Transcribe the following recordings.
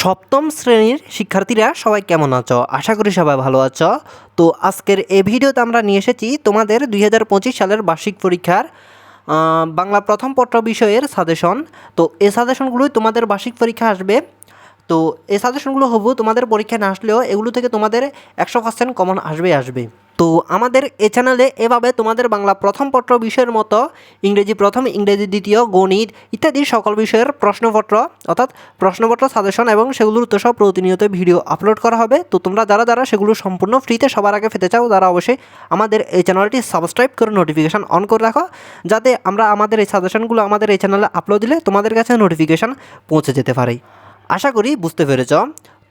সপ্তম শ্রেণির শিক্ষার্থীরা সবাই কেমন আছো? আশা করি সবাই ভালো আছো। তো আজকের এই ভিডিওতে আমরা নিয়ে এসেছি তোমাদের দুই হাজার পঁচিশ সালের বার্ষিক পরীক্ষার বাংলা প্রথম পত্র বিষয়ের সাজেশন তো এই সাজেশনগুলোই তোমাদের বার্ষিক পরীক্ষা আসবে। তো এই সাজেশনগুলো হবু, তোমাদের পরীক্ষায় না আসলেও এগুলো থেকে তোমাদের একশো পার্সেন্ট কমন আসবে আসবে। তো আমাদের এ চ্যানেলে এভাবে তোমাদের বাংলা প্রথম পত্র বিষয়ের মতো, ইংরেজি প্রথম, ইংরেজি দ্বিতীয়, গণিত ইত্যাদি সকল বিষয়ের প্রশ্নপত্র, অর্থাৎ প্রশ্নপত্র সাজেশন এবং সেগুলোর উত্তর সহ প্রতিনিয়ত ভিডিও আপলোড করা হবে। তো তোমরা যারা যারা সেগুলো সম্পূর্ণ ফ্রিতে সবার আগে পেতে চাও, তারা অবশ্যই আমাদের এই চ্যানেলটি সাবস্ক্রাইব করে নোটিফিকেশান অন করে রাখো, যাতে আমরা আমাদের এই সাজেশনগুলো আমাদের এই চ্যানেলে আপলোড দিলে তোমাদের কাছে নোটিফিকেশান পৌঁছে যেতে পারে। আশা করি বুঝতে পেরেছ।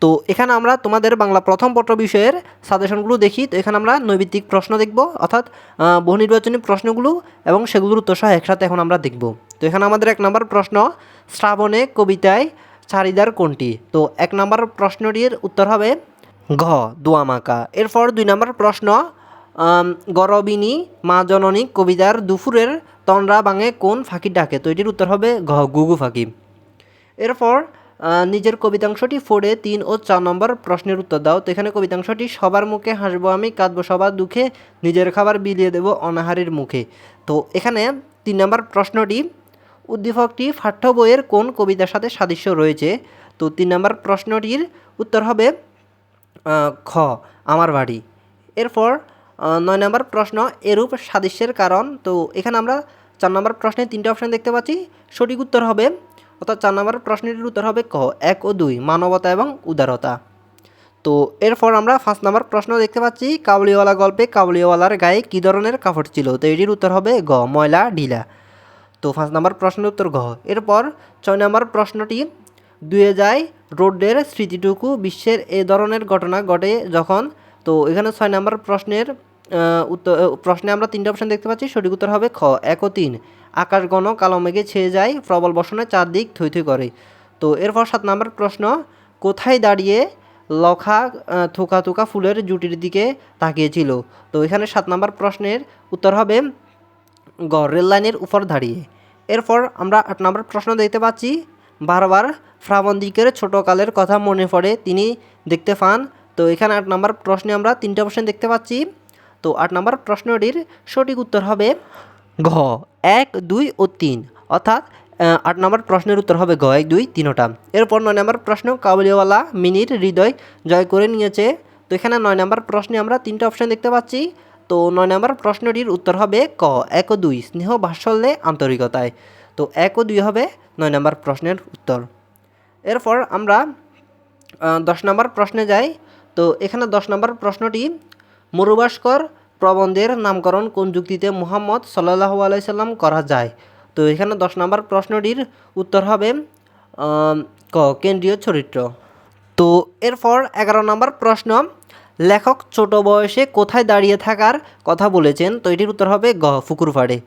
তো এখানে আমরা তোমাদের বাংলা প্রথম পত্র বিষয়ের সাজেশনগুলো দেখি। তো এখানে আমরা নৈবিত্তিক প্রশ্ন দেখব, অর্থাৎ বহু নির্বাচনী প্রশ্নগুলো এবং সেগুলোর উত্তর সহ একসাথে এখন আমরা দেখব। তো এখানে আমাদের এক নম্বর প্রশ্ন, শ্রাবণে কবিতায় চারিদার কোনটি? তো এক নম্বর প্রশ্নটির উত্তর হবে ঘ দোয়ামাকা এরপর দুই নম্বর প্রশ্ন গরবিনী মা জননী কবিতার দুপুরের তন্দ্রা বাঙে কোন ফাঁকি ডাকে? তো এটির উত্তর হবে ঘ, গুগু ফাঁকি। এরপর নিজের কবিতাংশটি ফোড়ে তিন ও চার নম্বর প্রশ্নের উত্তর দাও। তো এখানে কবিতাংশটি, সবার মুখে হাসবো আমি, কাঁদবো সবার দুঃখে, নিজের খাবার বিলিয়ে দেবো অনাহারের মুখে। তো এখানে তিন নম্বর প্রশ্নটি, উদ্দীপকটি পাঠ্য বইয়ের কোন কবিতার সাথে সাদৃশ্য রয়েছে? তো তিন নম্বর প্রশ্নটির উত্তর হবে খ, আমার বাড়ি। এরপর নয় নম্বর প্রশ্ন, এরূপ সাদৃশ্যের কারণ? তো এখানে আমরা চার নম্বর প্রশ্নে তিনটে অপশান দেখতে পাচ্ছি। সঠিক উত্তর হবে অর্থাৎ চার নম্বর প্রশ্নটির উত্তর হবে ক, এক ও দুই, মানবতা এবং উদারতা। তো এরপর আমরা পাঁচ নম্বর প্রশ্ন দেখতে পাচ্ছি, কাবুলিওয়ালা গল্পে কাবুলিওয়ালার গায়ে কী ধরনের কাপড় ছিল? তো এটির উত্তর হবে গ, ময়লা, ঢিলা। তো পাঁচ নম্বর প্রশ্নের উত্তর ঘ এরপর ছয় নম্বর প্রশ্নটি দুয়ে যায় রোডের স্মৃতিটুকু বিশ্বের এ ধরনের ঘটনা ঘটে যখন? তো এখানে ছয় নম্বর প্রশ্নের উত্তর, প্রশ্নে আমরা তিনটে অপশন দেখতে পাচ্ছি, সঠিক উত্তর হবে খ, এক ও তিন। আকাশ ঘন কালো মেঘে ছেয়ে যায়, প্রবল বর্ষণে চারদিক থই থই করে। তো এরপর সাত নম্বর প্রশ্ন, কোথায় দাঁড়িয়ে লখা থোকা থোকা ফুলের জুটির দিকে তাকিয়েছিল? তো এখানে সাত নম্বর প্রশ্নের উত্তর হবে গ রেল লাইনের উপর দাঁড়িয়ে। এরপর আমরা আট নম্বর প্রশ্ন দেখতে পাচ্ছি, বারবার ফ্রাবন্দিকের ছোটকালের কথা মনে পড়ে তিনি দেখতে পান। তো এখানে আট নম্বর প্রশ্নে আমরা তিনটে অপশন দেখতে পাচ্ছি। তো আট নম্বর প্রশ্নটির সঠিক উত্তর হবে ঘ, এক, দুই ও তিন। অর্থাৎ আট নম্বর প্রশ্নের উত্তর হবে গ এক, দুই, তিনোটা। এরপর নয় নম্বর প্রশ্ন কাবুলিওয়ালা মিনির হৃদয় জয় করে নিয়েছে। তো এখানে নয় নম্বর প্রশ্নে আমরা তিনটে অপশন দেখতে পাচ্ছি। তো নয় নম্বর প্রশ্নটির উত্তর হবে ক, এক ও দুই, স্নেহ বাৎসল্যে আন্তরিকতায়। তো এক ও দুই হবে নয় নম্বর প্রশ্নের উত্তর। এরপর আমরা দশ নম্বর প্রশ্নে যাই। তো এখানে দশ নম্বর প্রশ্নটি মরুবাস্কর প্রবন্ধের নামকরণ কোন যুক্তিতে মুহাম্মদ সাল্লাহ আলাইসাল্লাম করা যায়? তো এখানে দশ নম্বর প্রশ্নটির উত্তর হবে ক, কেন্দ্রীয় চরিত্র। তো এরপর এগারো নম্বর প্রশ্ন, লেখক ছোট বয়সে কোথায় দাঁড়িয়ে থাকার কথা বলেছেন? তো এটির উত্তর হবে গ পুকুরপাড়ে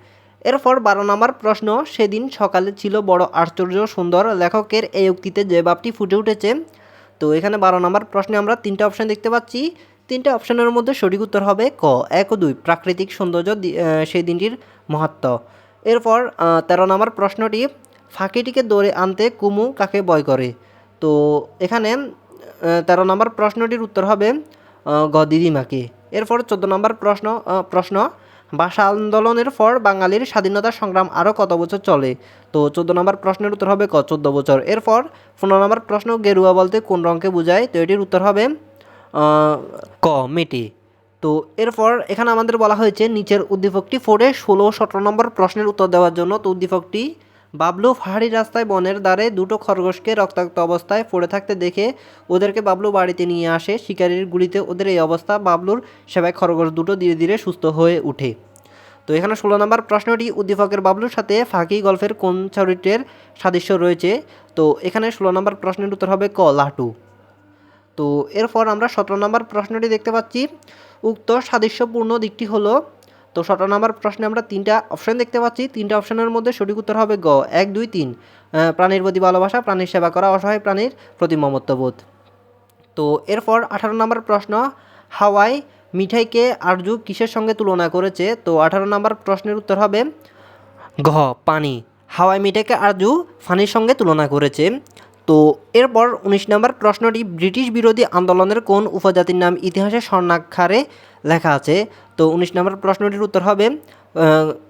এরপর বারো নম্বর প্রশ্ন, সেদিন সকালে ছিল বড় আশ্চর্য সুন্দর লেখকের এই উক্তিতে যে ভাবটি ফুটে উঠেছে। তো এখানে বারো নম্বর প্রশ্নে আমরা তিনটে অপশন দেখতে পাচ্ছি। তিনটে অপশনের মধ্যে সঠিক উত্তর হবে ক। এক ও দুই, প্রাকৃতিক সৌন্দর্য সেই দিনটির মহত্ব এরপর তেরো নম্বর প্রশ্নটি, ফাঁকিটিকে দৌড়ে আনতে কুমু কাকে বয় করে? তো এখানে তেরো নম্বর প্রশ্নটির উত্তর হবে গ দিদিমাকে। এরপর চোদ্দ নম্বর প্রশ্ন প্রশ্ন, ভাষা আন্দোলনের পর বাঙালির স্বাধীনতা সংগ্রাম আরও কত বছর চলে? তো চোদ্দ নম্বর প্রশ্নের উত্তর হবে ক, চোদ্দ বছর। এরপর, পনেরো নম্বর প্রশ্ন গেরুয়া বলতে কোন রঙকে বোঝায়? তো এটির উত্তর হবে ক, মেটে। তো এরপর এখানে আমাদের বলা হয়েছে, নিচের উদ্দীপকটি ফোরে ষোলো, সতেরো নম্বর প্রশ্নের উত্তর দেওয়ার জন্য তো উদ্দীপকটি বাবলু পাহাড়ি রাস্তায় বনের দ্বারে দুটো খরগোশকে রক্তাক্ত অবস্থায় পড়ে থাকতে দেখে ওদেরকে বাবলু বাড়িতে নিয়ে আসে। শিকারির গুলিতে ওদের এই অবস্থা, বাবলুর সেবায় খরগোশ দুটো ধীরে ধীরে সুস্থ হয়ে ওঠে তো এখানে ষোলো নম্বর প্রশ্নটি, উদ্দীপকের বাবলুর সাথে ফাঁকি গল্পের কোন চরিত্রের সাদৃশ্য রয়েছে? তো এখানে ষোলো নম্বর প্রশ্নের উত্তর হবে ক, লাটু। তো এরপর আমরা সতেরো নম্বর প্রশ্নটি দেখতে পাচ্ছি। উক্ত সাদৃশ্যপূর্ণ দিকটি হলো, তো সতেরো নম্বর প্রশ্নে আমরা তিনটা অপশন দেখতে পাচ্ছি। তিনটা অপশনের মধ্যে সঠিক উত্তর হবে গ, এক, দুই, তিন। প্রাণীর প্রতি ভালোবাসা, প্রাণীর সেবা করা, অসহায় প্রাণীর প্রতি মমত্ববোধ। তো এরপর আঠারো নম্বর প্রশ্ন, হাওয়াই মিঠাইকে আরজু কিসের সঙ্গে তুলনা করেছে? তো আঠারো নম্বর প্রশ্নের উত্তর হবে, ঘ, পানি। হাওয়াই মিঠাইকে আরজু ফানির সঙ্গে তুলনা করেছে। তো এরপর উনিশ নম্বর প্রশ্নটি, ব্রিটিশ বিরোধী আন্দোলনের কোন উপজাতির নাম ইতিহাসে স্বর্ণাক্ষরে লেখা আছে? তো উনিশ নম্বর প্রশ্নটির উত্তর হবে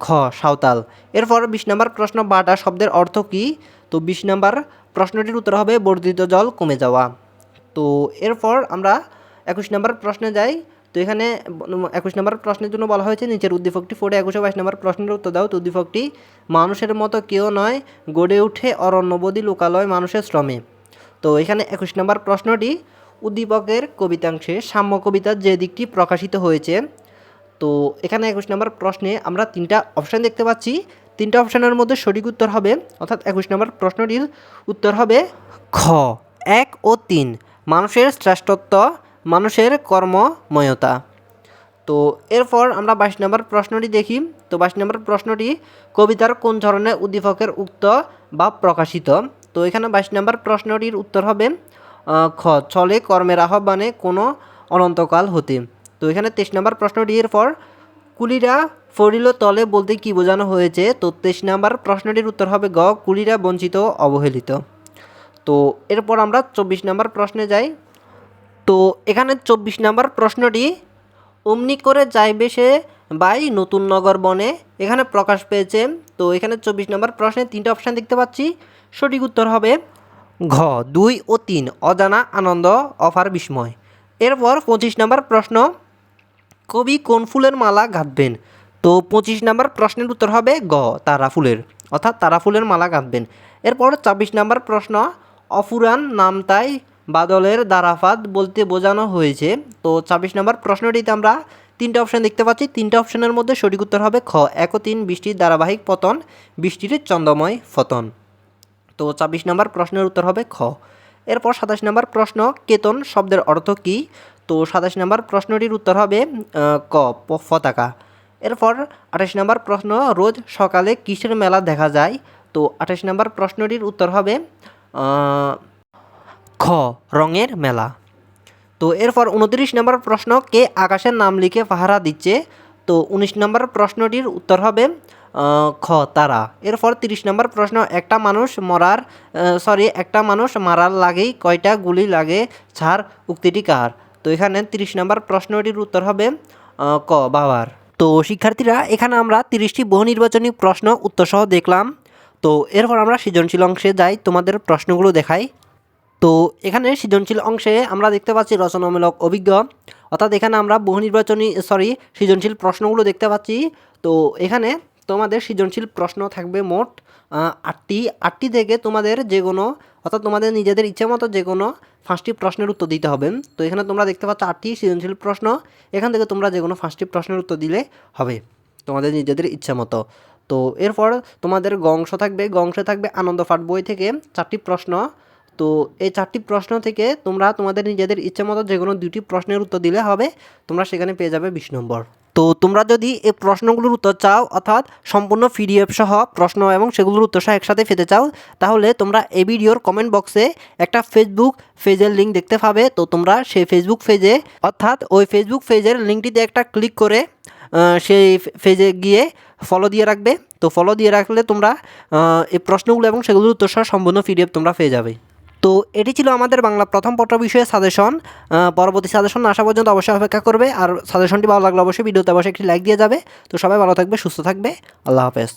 খ, সাঁওতাল। এরপর বিশ নম্বর প্রশ্ন, বাটা শব্দের অর্থ কী? তো বিশ নম্বর প্রশ্নটির উত্তর হবে, বর্ধিত জল কমে যাওয়া। তো এরপর আমরা একুশ নম্বর প্রশ্নে যাই। তো এখানে একুশ নম্বর প্রশ্নের জন্য বলা হয়েছে, নিচের উদ্দীপকটি ফোরে একুশে বাইশ নম্বর প্রশ্নের উত্তর দাও। তো উদ্দীপকটি, মানুষের মতো কেউ নয়, গড়ে উঠে অরণ্যবদী লোকালয় মানুষের শ্রমে। তো এখানে একুশ নম্বর প্রশ্নটি, উদ্দীপকের কবিতাংশে সাম্য কবিতার যে দিকটি প্রকাশিত হয়েছে। তো এখানে একুশ নম্বর প্রশ্নে আমরা তিনটা অপশান দেখতে পাচ্ছি। তিনটা অপশানের মধ্যে সঠিক উত্তর হবে, অর্থাৎ একুশ নম্বর প্রশ্নটির উত্তর হবে খ, এক ও তিন। মানুষের শ্রেষ্ঠত্ব মানুষের কর্মময়তা। তো এরপর আমরা বাইশ নম্বর প্রশ্নটি দেখি। তো বাইশ নম্বর প্রশ্নটি, কবিতার কোন ধরনের উদ্দীপকের উক্ত বা প্রকাশিত? তো এখানে বাইশ নম্বর প্রশ্নটির উত্তর হবে খ চলে কর্মের আহ্বানে কোনো অনন্তকাল হতে। তো এখানে তেইশ নম্বর প্রশ্নটি এরপর, কুলিরা ফরিল তলে বলতে কি বোঝানো হয়েছে? তো তেইশ নম্বর প্রশ্নটির উত্তর হবে গ, কুলিরা বঞ্চিত অবহেলিত। তো এরপর আমরা চব্বিশ নম্বর প্রশ্নে যাই। তো এখানে চব্বিশ নম্বর প্রশ্নটি, অমনি করে যাইবে সে বাই নতুন নগর বনে? এখানে প্রকাশ পেয়েছে। তো এখানে চব্বিশ নম্বর প্রশ্নে তিনটা অপশান দেখতে পাচ্ছি। সঠিক উত্তর হবে ঘ, দুই ও তিন, অজানা, আনন্দ, অফার, বিস্ময়। এরপর পঁচিশ নম্বর প্রশ্ন, কবি কোন ফুলের মালা গাঁথবেন? তো পঁচিশ নম্বর প্রশ্নের উত্তর হবে গ, তারা ফুলের, অর্থাৎ তারা ফুলের মালা গাঁথবেন। এরপর ছাব্বিশ নম্বর প্রশ্ন, অফুরান নামতাই বাদলের দারাফাত বলতে বোঝানো হয়েছে। তো ছাব্বিশ নম্বর প্রশ্নটিতে আমরা তিনটা অপশান দেখতে পাচ্ছি। তিনটা অপশানের মধ্যে সঠিক উত্তর হবে খ। এক তিন বৃষ্টির ধারাবাহিক পতন, বৃষ্টির চন্দ্রময় পতন তো ছাব্বিশ নম্বর প্রশ্নের উত্তর হবে খ। এরপর সাতাশ নম্বর প্রশ্ন, কেতন শব্দের অর্থ কী? তো সাতাশ নম্বর প্রশ্নটির উত্তর হবে ক পতাকা এরপর আঠাশ নম্বর প্রশ্ন, রোজ সকালে কিসের মেলা দেখা যায়? তো আঠাশ নম্বর প্রশ্নটির উত্তর হবে খ, রঙের মেলা। তো এরপর উনত্রিশ নম্বর প্রশ্ন, কে আকাশের নাম লিখে পাহারা দিচ্ছে? তো উনিশ নম্বর প্রশ্নটির উত্তর হবে খ, তারা। এরপর তিরিশ নম্বর প্রশ্ন, একটা মানুষ মরার সরি একটা মানুষ মারার লাগেই কয়টা গুলি লাগে? ছাড়, উক্তিটি কার? তো এখানে তিরিশ নম্বর প্রশ্নটির উত্তর হবে ক, বাবার। তো শিক্ষার্থীরা, এখানে আমরা তিরিশটি বহু নির্বাচনী প্রশ্ন উত্তরসহ দেখলাম। তো এরপর আমরা সৃজনশীল অংশে যাই, তোমাদের প্রশ্নগুলো দেখাই। তো এখানে সৃজনশীল অংশে আমরা দেখতে পাচ্ছি রচনামূলক অভিজ্ঞ। অর্থাৎ এখানে আমরা বহু নির্বাচনী সরি সৃজনশীল প্রশ্নগুলো দেখতে পাচ্ছি। তো এখানে তোমাদের সৃজনশীল প্রশ্ন থাকবে মোট আটটি। আটটি থেকে তোমাদের যে কোনো, অর্থাৎ তোমাদের নিজেদের ইচ্ছে মতো যে কোনো পাঁচটি প্রশ্নের উত্তর দিতে হবে। তো এখানে তোমরা দেখতে পাচ্ছ আটটি সৃজনশীল প্রশ্ন। এখান থেকে তোমরা যে কোনো পাঁচটি প্রশ্নের উত্তর দিলে হবে তোমাদের নিজেদের ইচ্ছা মতো। তো এরপর তোমাদের গংশ থাকবে। গংশে থাকবে আনন্দ পাঠ বই থেকে চারটি প্রশ্ন। তো এই চারটি প্রশ্ন থেকে তোমরা তোমাদের নিজেদের ইচ্ছে মতো যে কোনো দুটি প্রশ্নের উত্তর দিলে হবে, তোমরা সেখানে পেয়ে যাবে বিশ নম্বর। তো তোমরা যদি এই প্রশ্নগুলোর উত্তর চাও, অর্থাৎ সম্পূর্ণ পিডিএফ সহ প্রশ্ন এবং সেগুলোর উত্তর সহ একসাথে পেতে চাও, তাহলে তোমরা এই ভিডিওর কমেন্ট বক্সে একটা ফেসবুক পেজের লিঙ্ক দেখতে পাবে। তো তোমরা সেই ফেসবুক পেজে অর্থাৎ ওই ফেসবুক পেজের লিঙ্কটিতে একটা ক্লিক করে সেই পেজে গিয়ে ফলো দিয়ে রাখবে। তো ফলো দিয়ে রাখলে তোমরা এই প্রশ্নগুলো এবং সেগুলোর উত্তর সহ সম্পূর্ণ পিডিএফ তোমরা পেয়ে যাবে। তো এটি ছিল আমাদের বাংলা প্রথম পত্র বিষয়ে সাজেশন পরবর্তী সাজেশন আসা পর্যন্ত অবশ্যই অপেক্ষা করবে। আর সাজেশনটি ভালো লাগলে অবশ্যই ভিডিওতে অবশ্যই একটি লাইক দিয়ে যাবে। তো সবাই ভালো থাকবে, সুস্থ থাকবে। আল্লাহ হাফেজ।